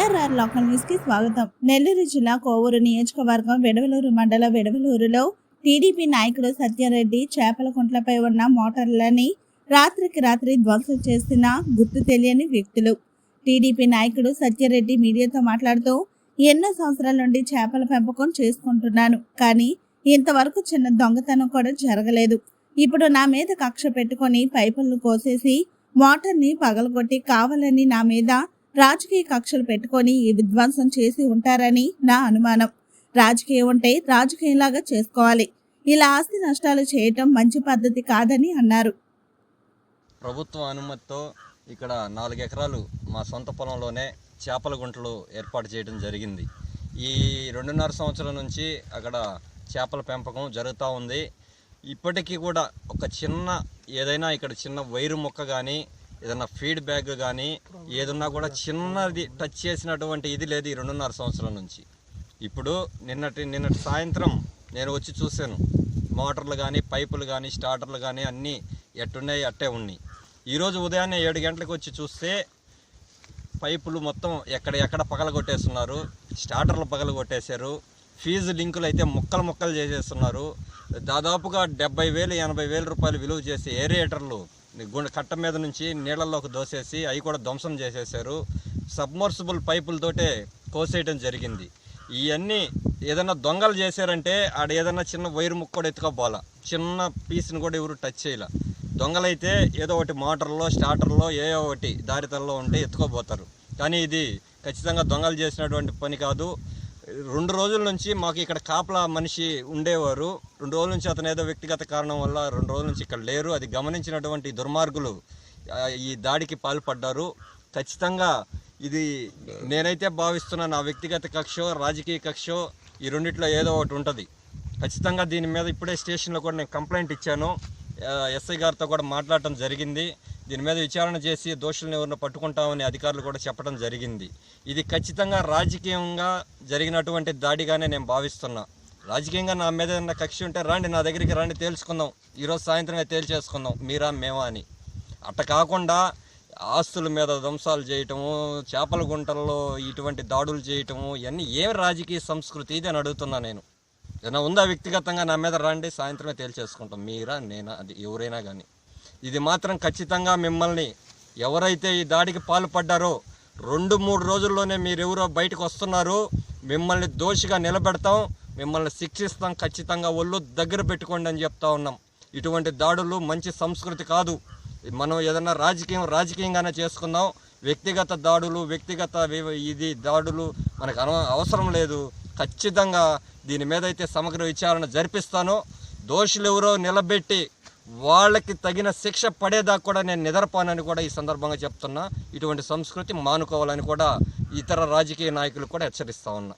BRR local న్యూస్కి స్వాగతం. నెల్లూరు జిల్లా కోవూరు నియోజకవర్గం వెడవలూరు మండల వెడవలూరులో టీడీపీ నాయకుడు సత్యారెడ్డి చేపల కుంట్లపై ఉన్న మోటార్లని రాత్రికి రాత్రి ధ్వంసం చేసిన గుర్తు తెలియని వ్యక్తులు. టీడీపీ నాయకుడు సత్యారెడ్డి మీడియాతో మాట్లాడుతూ ఎన్నో సంవత్సరాల నుండి చేపల పెంపకం చేసుకుంటున్నాను కానీ ఇంతవరకు చిన్న దొంగతనం కూడా జరగలేదు. ఇప్పుడు నా మీద కక్ష పెట్టుకొని పైపులను కోసేసి మోటార్ని పగలగొట్టి కావాలని నా మీద రాజకీయ కక్షలు పెట్టుకొని ఈ విధ్వంసం చేసి ఉంటారని నా అనుమానం. రాజకీయం ఉంటే రాజకీయంలాగా చేసుకోవాలి. ఇలా ఆస్తి నష్టాలు చేయటం మంచి పద్ధతి కాదని అన్నారు. ప్రభుత్వ అనుమతితో ఇక్కడ నాలుగు ఎకరాలు మా సొంత పొలంలోనే చేపల గుంటలు ఏర్పాటు చేయడం జరిగింది. ఈ రెండున్నర సంవత్సరం నుంచి అక్కడ చేపల పెంపకం జరుగుతూ ఉంది. ఇప్పటికీ కూడా ఒక చిన్న ఏదైనా ఇక్కడ చిన్న వైరు మొక్క కానీ ఏదన్నా ఫీడ్బ్యాక్ కానీ ఏదన్నా కూడా చిన్నది టచ్ చేసినటువంటి ఇది లేదు ఈ రెండున్నర సంవత్సరాల నుంచి. ఇప్పుడు నిన్నటి నిన్నటి సాయంత్రం నేను వచ్చి చూశాను. మోటార్లు కానీ పైపులు కానీ స్టార్టర్లు కానీ అన్నీ ఎట్టున్నాయి అట్టే ఉన్నాయి. ఈరోజు ఉదయాన్నే ఏడు గంటలకు వచ్చి చూస్తే పైపులు మొత్తం ఎక్కడ ఎక్కడ పగలగొట్టేస్తున్నారు స్టార్టర్లు పగలగొట్టేశారు ఫీజు లింకులు అయితే ముక్కలు ముక్కలు చేసేస్తున్నారు. దాదాపుగా డెబ్బై వేలు ఎనభై వేల రూపాయలు విలువ చేసే ఏరియేటర్లు గుండె కట్ట మీద నుంచి నీళ్ళల్లోకి దోసేసి అవి కూడా ధ్వంసం చేసేసారు సబ్మర్సిబుల్ పైపులతోటే కోసేయడం జరిగింది. ఇవన్నీ ఏదైనా దొంగలు చేశారంటే ఆడ ఏదైనా చిన్న వైరు ముక్క కూడా ఎత్తుకోపోలా చిన్న పీస్ని కూడా ఎవరు టచ్ చేయాల. దొంగలైతే ఏదో ఒకటి మోటార్లో స్టార్టర్లో ఏ ఒకటి దారితల్లో ఉంటే ఎత్తుకోపోతారు కానీ ఇది ఖచ్చితంగా దొంగలు చేసినటువంటి పని కాదు. రెండు రోజుల నుంచి మాకు ఇక్కడ కాపలా మనిషి ఉండేవారు. రెండు రోజుల నుంచి అతను ఏదో వ్యక్తిగత కారణం వల్ల రెండు రోజుల నుంచి ఇక్కడ లేరు. అది గమనించినటువంటి దుర్మార్గులు ఈ దాడికి పాల్పడ్డారు. ఖచ్చితంగా ఇది నేనైతే భావిస్తున్న నా వ్యక్తిగత కక్షో రాజకీయ కక్షో ఈ రెండిట్లో ఏదో ఒకటి ఉంటుంది. ఖచ్చితంగా దీని మీద ఇప్పుడే స్టేషన్లో కూడా నేను కంప్లైంట్ ఇచ్చాను. ఎస్ఐ గారితో కూడా మాట్లాడటం జరిగింది. దీని మీద విచారణ చేసి దోషులను ఎవరిని పట్టుకుంటామని అధికారులు కూడా చెప్పడం జరిగింది. ఇది ఖచ్చితంగా రాజకీయంగా జరిగినటువంటి దాడిగానే నేను భావిస్తున్నా. రాజకీయంగా నా మీద ఏదైనా కక్ష ఉంటే రండి నా దగ్గరికి రండి తేల్చుకుందాం. ఈరోజు సాయంత్రమే తేల్చేసుకుందాం. మీరా మేమా అని. అట్ట కాకుండా ఆస్తుల మీద ధ్వంసాలు చేయటము చేపల గుంటల్లో ఇటువంటి దాడులు చేయటము ఇవన్నీ ఏమి రాజకీయ సంస్కృతి ఇది అని అడుగుతున్నా నేను. ఏదైనా ఉందా వ్యక్తిగతంగా నా మీద రండి సాయంత్రమే తేల్చేసుకుంటాం. మీరా నేనా అది ఎవరైనా కానీ ఇది మాత్రం ఖచ్చితంగా మిమ్మల్ని ఎవరైతే ఈ దాడికి పాల్పడ్డారో రెండు మూడు రోజుల్లోనే మీరెవరో బయటకు వస్తున్నారు మిమ్మల్ని దోషిగా నిలబెడతాం మిమ్మల్ని శిక్షిస్తాం ఖచ్చితంగా ఒళ్ళు దగ్గర పెట్టుకోండి అని చెప్తా ఉన్నాం. ఇటువంటి దాడులు మంచి సంస్కృతి కాదు. మనం ఏదైనా రాజకీయం రాజకీయంగానే చేసుకుందాం. వ్యక్తిగత దాడులు వ్యక్తిగత ఇది దాడులు మనకు అవసరం లేదు. ఖచ్చితంగా దీని మీద అయితే సమగ్ర విచారణ జరిపిస్తాను. దోషులు ఎవరో నిలబెట్టి వాళ్ళకి తగిన శిక్ష పడేదాకా కూడా నేను నిద్రపోనని కూడా ఈ సందర్భంగా చెప్తున్నా. ఇటువంటి సంస్కృతి మానుకోవాలని కూడా ఇతర రాజకీయ నాయకులు కూడా హెచ్చరిస్తా ఉన్నా.